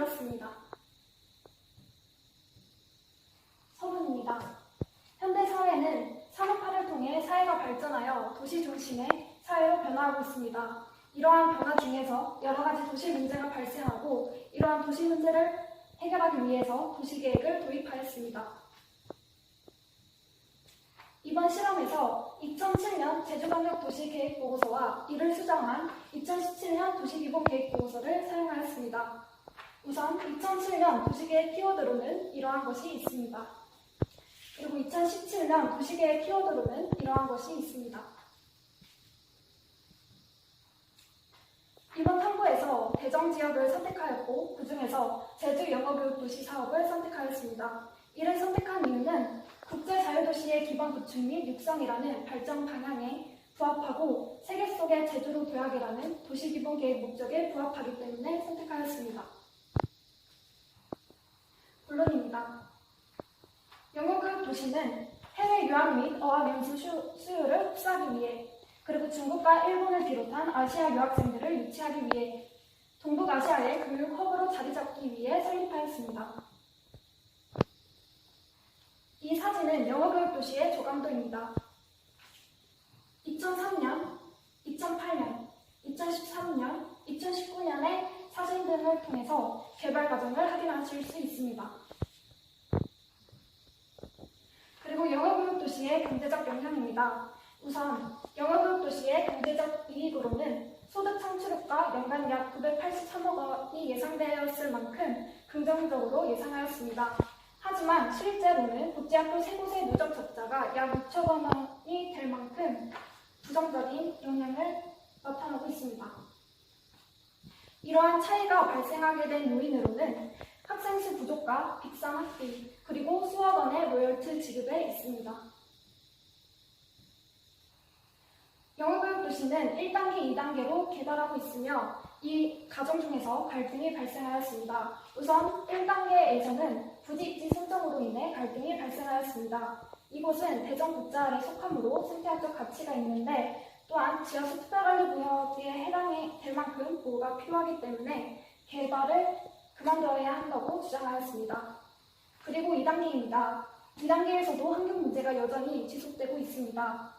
이렇습니다. 서문입니다. 현대 사회는 산업화를 통해 사회가 발전하여 도시 중심의 사회로 변화하고 있습니다. 이러한 변화 중에서 여러 가지 도시 문제가 발생하고 이러한 도시 문제를 해결하기 위해서 도시 계획을 도입하였습니다. 이번 실험에서 2007년 제주광역 도시계획보고서와 이를 수정한 2017년 도시기본계획보고서를 사용하였습니다. 우선 2007년 도시계획 키워드로는 이러한 것이 있습니다. 그리고 2017년 도시계획 키워드로는 이러한 것이 있습니다. 이번 탐구에서 대정 지역을 선택하였고 그 중에서 제주 영어교육 도시 사업을 선택하였습니다. 이를 선택한 이유는 국제 자유도시의 기반 구축 및 육성이라는 발전 방향에 부합하고 세계 속의 제주도 도약이라는 도시기본계획 목적에 부합하기 때문에 선택하였습니다. 본론입니다. 영어교육 도시는 해외 유학 및 어학 연수 수- 수요를 흡수하기 위해 그리고 중국과 일본을 비롯한 아시아 유학생들을 유치하기 위해 동북아시아의 교육 허브로 자리 잡기 위해 설립하였습니다. 이 사진은 영어교육 도시의 조감도입니다. 2003년, 2008년, 2013년, 2019년의 사진 등을 통해서 개발 과정을 확인하실 수 있습니다. 그리고 영어교육 도시의 경제적 영향입니다. 우선 영어교육 도시의 경제적 이익으로는 소득 창출액과 연간 약 983억 원이 예상되었을 만큼 긍정적으로 예상하였습니다. 하지만 실제로는 국제학교 세 곳의 누적 적자가 약 6천 원이 될 만큼 부정적인 영향을 나타나고 있습니다. 이러한 차이가 발생하게 된 요인으로는 학생 수 부족과 비싼 학비, 그리고 수학원의 로열트 지급에 있습니다. 영어교육 도시는 1단계, 2단계로 개발하고 있으며 이 과정 중에서 갈등이 발생하였습니다. 우선 1단계에서는 부지입지 선정으로 인해 갈등이 발생하였습니다. 이곳은 대전 국자에 속하므로 생태학적 가치가 있는데 또한 지하수 특별관리구역에 해당이 될 만큼 보호가 필요하기 때문에 개발을 그만둬야 한다고 주장하였습니다. 그리고 2단계입니다. 2단계에서도 환경 문제가 여전히 지속되고 있습니다.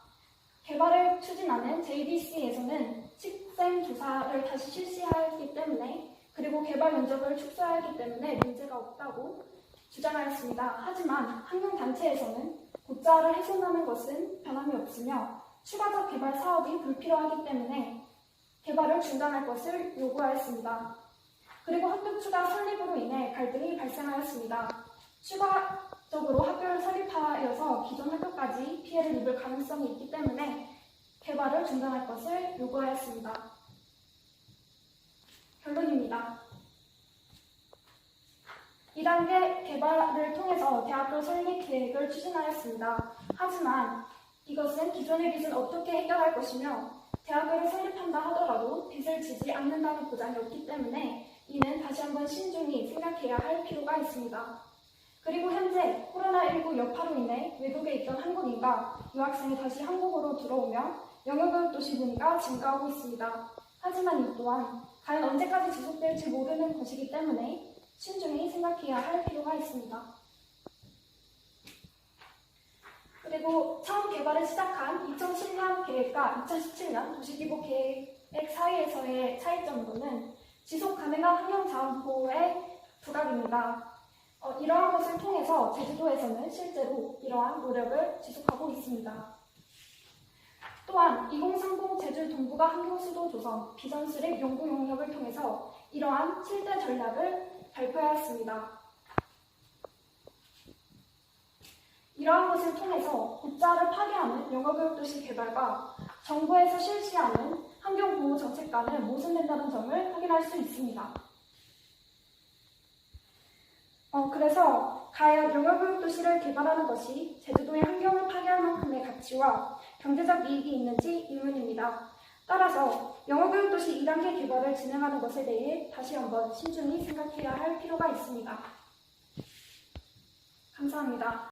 개발을 추진하는 JDC에서는 식생 조사를 다시 실시하였기 때문에 그리고 개발 면적을 축소하였기 때문에 문제가 없다고 주장하였습니다. 하지만 환경단체에서는 고자를 훼손하는 것은 변함이 없으며 추가적 개발 사업이 불필요하기 때문에 개발을 중단할 것을 요구하였습니다. 그리고 학교 추가 설립으로 인해 갈등이 발생하였습니다. 추가적으로 학교를 설립하여서 기존 학교까지 피해를 입을 가능성이 있기 때문에 개발을 중단할 것을 요구하였습니다. 결론입니다. 2단계 개발을 통해서 대학교 설립 계획을 추진하였습니다. 하지만 이것은 기존의 빚은 어떻게 해결할 것이며 대학교를 설립한다 하더라도 빚을 지지 않는다는 보장이 없기 때문에 이는 다시 한번 신중히 생각해야 할 필요가 있습니다. 그리고 현재 코로나19 여파로 인해 외국에 있던 한국인과 유학생이 다시 한국으로 들어오며 영어교육 도시 문의가 증가하고 있습니다. 하지만 이 또한 과연 언제까지 지속될지 모르는 것이기 때문에 신중히 생각해야 할 필요가 있습니다. 그리고 처음 개발을 시작한 2007년 계획과 2017년 도시기부 계획 사이에서의 차이점으로는 지속 가능한 환경자원 보호의 부각입니다. 어, 이러한 것을 통해서 제주도에서는 실제로 이러한 노력을 지속하고 있습니다. 또한 2030 제주 동부가 환경 수도 조성 비전 수립 연구 용역을 통해서 이러한 7대 전략을 발표하였습니다. 이러한 것을 통해서 국자를 파괴하는 영어교육도시 개발과 정부에서 실시하는 환경보호 정책 과는 모순된다는 점을 확인할 수 있습니다. 어, 그래서 과연 영어교육도시를 개발하는 것이 제주도의 환경을 파괴할 만큼의 가치와 경제적 이익이 있는지 의문입니다. 따라서 영어교육도시 2단계 개발을 진행하는 것에 대해 다시 한번 신중히 생각해야 할 필요가 있습니다. 감사합니다.